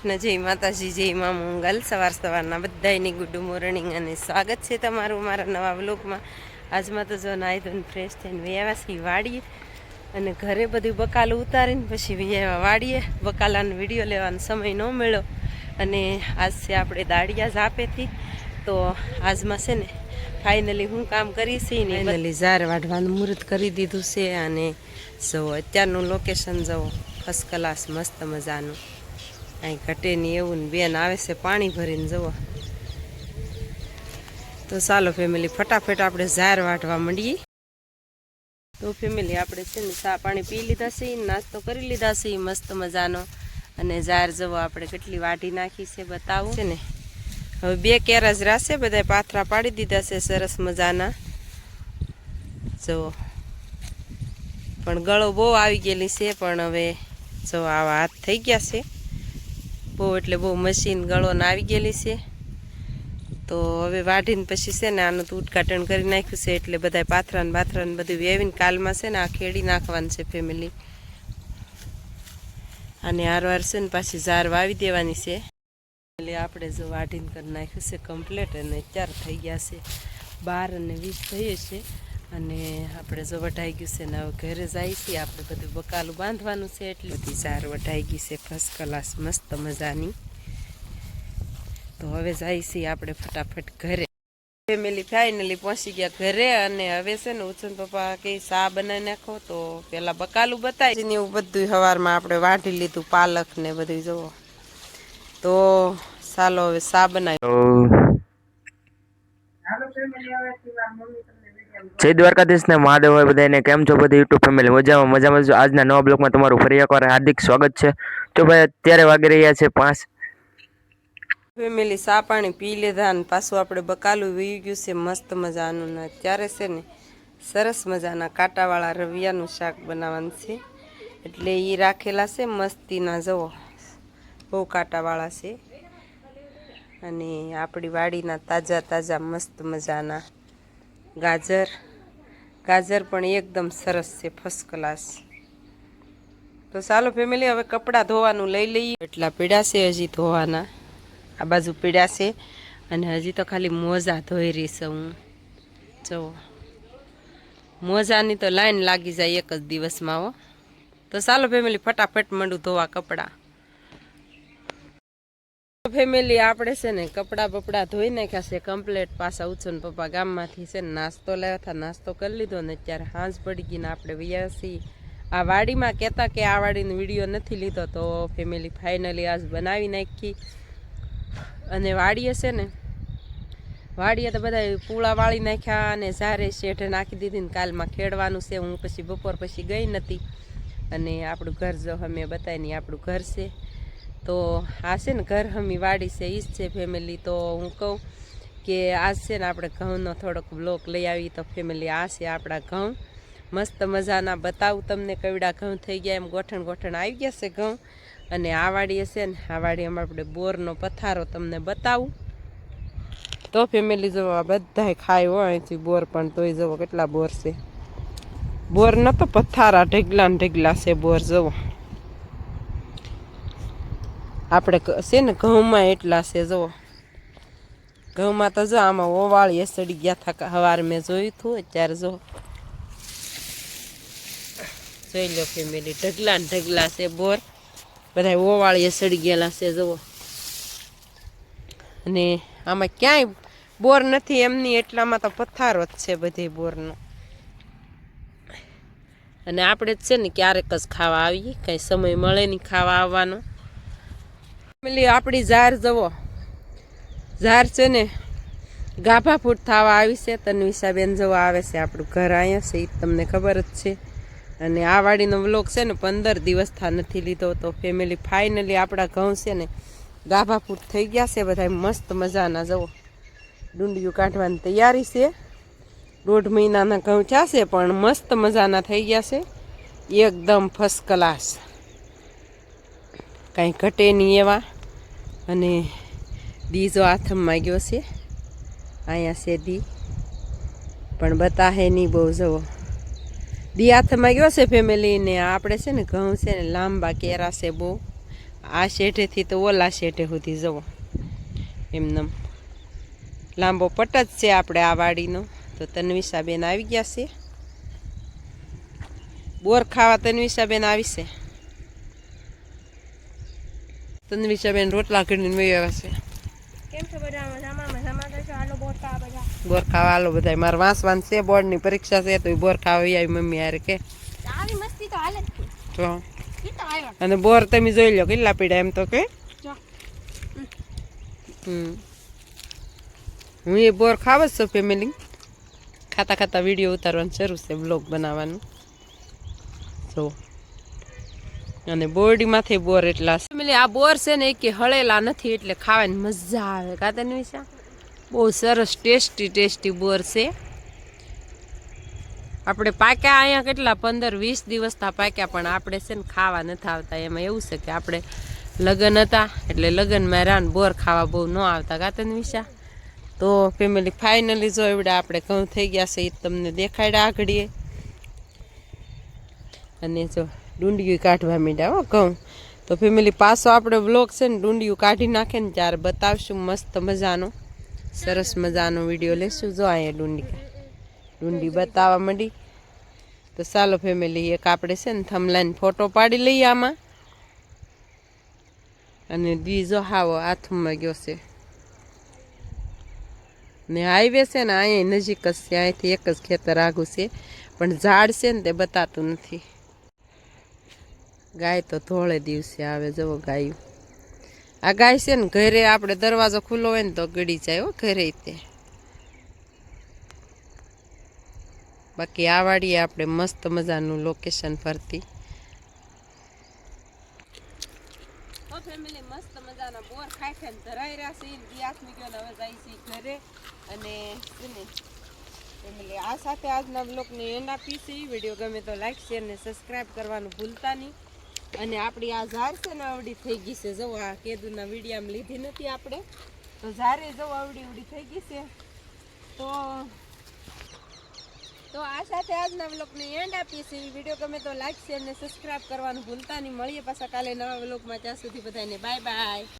કૃષ્ણ, જય માતાજી, જય મા મંગલ. સવાર સવારના બધાયની ગુડ મોર્નિંગ અને સ્વાગત છે તમારું મારા નવા વ્લોગમાં. આજમાં તો જો નાહી ધોઈને ફ્રેશ થઈને વ્યવાસી વાળીએ અને ઘરે બધું બકાલું ઉતારીને પછી વ્યવા વાડીએ. બકાલાનો વીડિયો લેવાનો સમય ન મળ્યો અને આજ છે આપણે દાડિયા ઝાપેથી તો આજમાં છે ને ફાઇનલી હું કામ કરી છે ને ફાઇનલી ઝાર વાઢવાનું મુહૂર્ત કરી દીધું છે અને જો અત્યારનું લોકેશન જવો ફર્સ્ટ ક્લાસ મસ્ત મજાનું. અહીં ઘટે નહીં એવું ને બેન આવે છે પાણી ભરીને જવા તો ચાલો ફેમિલી ફટાફટ આપણે ઝાર વાટવા માંડીએ. તો ફેમિલી આપણે છે ને ચા પાણી પી લીધા છે, નાસ્તો કરી લીધા છે, મસ્ત મજાનો. અને ઝાર જવો આપણે કેટલી વાટી નાખી છે, બતાવું. છે ને? હવે બે કેરા જ રાશે બધા પાથરા પાડી દીધા છે, સરસ મજાના. જુઓ. પણ ગળો બહુ આવી ગયેલી છે, પણ હવે જો આવા હાથ થઈ ગયા છે. બહુ એટલે બહુ મશીન ગળોને આવી ગયેલી છે. તો હવે વાઢીને પછી છે ને આનું તો ઉદઘાટન કરી નાખ્યું છે એટલે બધા પાથરાને ને બધું વેવીને કાલમાં છે ને આ ખેડી નાખવાનું છે ફેમિલી અને હારવાર છે ને પાછી ઝાર વાવી દેવાની છે. એટલે આપણે જો વાઢીને કરી નાખ્યું છે કમ્પ્લેટ અને ચાર થઈ ગયા છે બાર અને વીસ થઈએ છે અને આપણે જો વઢાઈ ગયું છે ને હવે ઘરે જાય છે આપણે બધું બકાલું બાંધવાનું છે એટલે બધી સાર વઢાઈ ગઈ છે ફર્સ્ટ ક્લાસ મસ્ત મજાની. તો હવે જાય છે આપણે ફટાફટ ઘરે. ફેમિલી ફાઇનલી પહોંચી ગયા ઘરે અને હવે છે ને ઉછન પપ્પા કે ચા બનાવી નાખો તો પેલા બકાલું બતાવી ને એવું બધું સવારમાં આપણે વાઢી લીધું પાલક ને બધું જુઓ. તો ચાલો હવે સા બનાવી. જય દ્વારકાધીશ ને મહાદેવ હોય બધાને કેમ છો બધી યુટ્યુબ ફેમિલી? મજામાં મજામાં. છો આજના નવા બ્લોગમાં તમારું ફરી એકવાર હાર્દિક સ્વાગત છે. તો ભાઈ, અત્યારે વાગી રહ્યા છે પાંચ. ફેમિલી, સા પાણી પી લીધા અને પાછું આપણે બકાલું વી ગયું છે મસ્ત મજાનું. ને અત્યારે છે ને સરસ મજાના કાંટાવાળા રવિયાનું શાક બનાવવાનું છે. એટલે એ રાખેલા છે મસ્તીના જવો બહુ કાંટાવાળા છે. અને આપણી વાડીના તાજા તાજા મસ્ત મજાના ગાજર ગાજર પણ એકદમ સરસ છે ફર્સ્ટ ક્લાસ તો ચાલો ફેમિલી હવે કપડાં ધોવાનું લઈ લઈએ. એટલા પીડા છે હજી ધોવાના. આ બાજુ પીડા છે અને હજી તો ખાલી મોજા ધોઈ રહીશ હું. જુઓ મોજાની તો લાઈન લાગી જાય એક જ દિવસમાં હો. તો ચાલો ફેમિલી ફટાફટ મંડું ધોવા કપડાં. ફેમિલી આપણે છે ને કપડાં બપડા ધોઈ નાખ્યા છે કમ્પ્લેટ પાછા ઉછો ને પપ્પા ગામમાંથી છે ને નાસ્તો લાવ્યા હતા, નાસ્તો કરી લીધો ને અત્યારે હાંસ પડી ગઈને આપણે વૈયા છીએ. આ વાડીમાં કહેતા કે આ વાડીનો વીડિયો નથી લીધો તો ફેમિલી ફાઇનલી આજ બનાવી નાખી. અને વાડીએ છે ને, વાડીએ તો બધા પૂળા વાળી નાખ્યા અને ઝારે શેઠે નાખી દીધી ને કાલમાં ખેડવાનું છે, હું પછી બપોર પછી ગઈ નથી. અને આપણું ઘર જો અમે બતાવીને આપણું ઘર છે. તો આ છે ને ઘર હમી વાડી છે એ જ છે ફેમિલી તો હું કહું કે આજ છે ને આપણે ઘઉંનો થોડોક બ્લોક લઈ આવી તો ફેમિલી આ છે આપણા ઘઉં. મસ્ત મજાના બતાવું તમને કવડા ઘઉં થઈ ગયા. એમ ગોઠણ ગોઠણ આવી ગયા છે ઘઉં. અને આ વાડીએ છે ને, આ વાડીમાં આપણે બોરનો પથારો તમને બતાવું. તો ફેમિલી જુઓ આ બધાય ખાય હોય અહીંથી બોર પણ તોય જવો, કેટલા બોર છે. બોર ન તો પથારા ઢગલા ને ઢગલા છે બોર, જુઓ. આપણે છે ને, ઘઉંમાં એટલા છે જુઓ ઘઉંમાં તો જો આમાં ઓવાળીએ સડી ગયા હતા સવારે મેં જોયું હતું અત્યારે જો. જોઈ લો ફેમિલી ઢગલા ને ઢગલા છે બોર. બધા ઓવાળીએ સડી ગયેલા છે, જુઓ. અને આમાં ક્યાંય બોર નથી, એમની એટલામાં તો પથ્થારો જ છે બધી બોરનો. અને આપણે જ છે ને ક્યારેક જ ખાવા આવીએ, કાંઈ સમય મળે નહીં ખાવા આવવાનો. ફેમિલી, આપણી ઝાર જવો. ઝાર છે ને, ગાભા ફૂટ થવા આવી છે. તન્વિષાબેન જવા આવે છે આપણું ઘર અહીંયા છે એ તમને ખબર જ છે. અને આ વાડીનો વ્લોગ છે ને, પંદર દિવસ થા નથી લીધો તો ફેમિલી ફાઇનલી આપણા ઘઉં છે ને, ગાભા ફૂટ થઈ ગયા છે. બધા મસ્ત મજાના જવો. ડુંડિયું કાઢવાની તૈયારી છે. દોઢ મહિનાના ઘઉં થયા પણ મસ્ત મજાના થઈ ગયા છે. એકદમ ફર્સ્ટ ક્લાસ કાંઈ ઘટે નહીં એવા. અને દીજો હાથમાં ગયો છે. અહીંયા છે દી. પણ બતાહે નહીં બહુ જવો દી હાથમાં ગયો છે ફેમિલીને આપણે છે ને ઘઉં છે ને, લાંબા કેરા છે બહુ. આ શેઠેથી તો ઓલા શેઠે સુધી જવો એમનેમ લાંબો પટ જ છે આપણે આ વાડીનો. તો તન્વિષાબેન આવી ગયા છે. બોર ખાવા તન્વિષાબેન આવી છે. તન્વિષાબેન રોટલા કરીને મેં આવ્યા છે. કેમ છો બધા? મજામાં મજામાં તો હાલો બોટ કા બધા. બોર ખાવા હાલો બધા વાંસ વાંસ છે બોર્ડની પરીક્ષા છે તો બોર ખાવા આવી મમ્મી યાર કે. આવી મસ્તી તો હાલે તો અને બોર તમે જોઈ લો કેટલા પીડા એમ તો કે. હું એ બોર ખાવ જ છું ફેમિલી ખાતા ખાતા વીડિયો ઉતારવાનું શરૂ છે બ્લોગ બનાવવાનું. જો. અને બોરડીમાંથી બોર એટલા ફેમિલી આ બોર છે ને કે હળેલા નથી એટલે ખાવાની મજા આવે. કાતે નિશા બહુ સરસ ટેસ્ટી ટેસ્ટી બોર છે. આપણે પાક્યા અહીંયા કેટલા? પંદર, વીસ દિવસના પાક્યા, પણ આપણે છે ને ખાવા નથી આવતા. એમાં એવું છે કે આપણે લગ્ન હતા એટલે લગ્નમાં રાન બોર ખાવા બહુ ન આવતા. કાતન વિશા તો ફેમિલી ફાઇનલી જો એવડા આપણે ઘઉં થઈ ગયા છે એ તમને દેખાડ્યા આગળીએ. અને જો ડુંડિયું કાઢવા માંડ્યા, હો, ઘઉં. તો ફેમિલી, પાછો આપણે બ્લોગ છે ને, ડુંડિયું કાઢી નાખે ને ત્યારે બતાવશું મસ્ત મજાનો, સરસ મજાનો વીડિયો લેશું જો અહીંયા ડુંડી ડુંડી બતાવવા માંડી. તો ચાલો ફેમિલી, એક આપણે છે ને થમલાઈને ફોટો પાડી લઈએ આમાં. અને બીજો હાવો હાથમાં ગયો છે. ને હાઈવે છે ને, અહીંયા નજીક જ છે, અહીંથી એક જ ખેતર આઘું છે. પણ ઝાડ છે ને તે બતાતું નથી. ગાય તો ધોળે દિવસે આવે, જવો ગાયું. આ ગાય છે ને, ઘરે આપણે દરવાજો ખુલ્લો હોય ને તો ગળી જાય હો, ઘરે તે. બાકી આ વાડીએ આપણે મસ્ત મજાનું લોકેશન ફરતી. ફેમિલી મસ્ત મજાના બોર ખાઈ ખાઈને ધરાઈ રહ્યા છે ગિયાસ હવે જાય છે ઘરે. અને ને આ સાથે આજના બ્લોગની એના છે વીડિયો ગમે તો લાઈક શેર ને સબસ્ક્રાઇબ કરવાનું ભૂલતા નહીં. અને આપણી આ ઝાર છે ને આવડી થઈ ગઈ છે. જો આ કેદુના વિડીયામાં લીધી નથી આપણે. તો ઝારે જો આવડી આવડી થઈ ગઈ છે. તો તો આ સાથે આજના વ્લોગને એન્ડ આપીએ છીએ. વીડિયો ગમે તો લાઈક શેર ને સબસ્ક્રાઇબ કરવાનું ભૂલતા નહીં. મળીએ પાછા કાલે નવા વ્લોગમાં. ત્યાં સુધી બધાને બાય બાય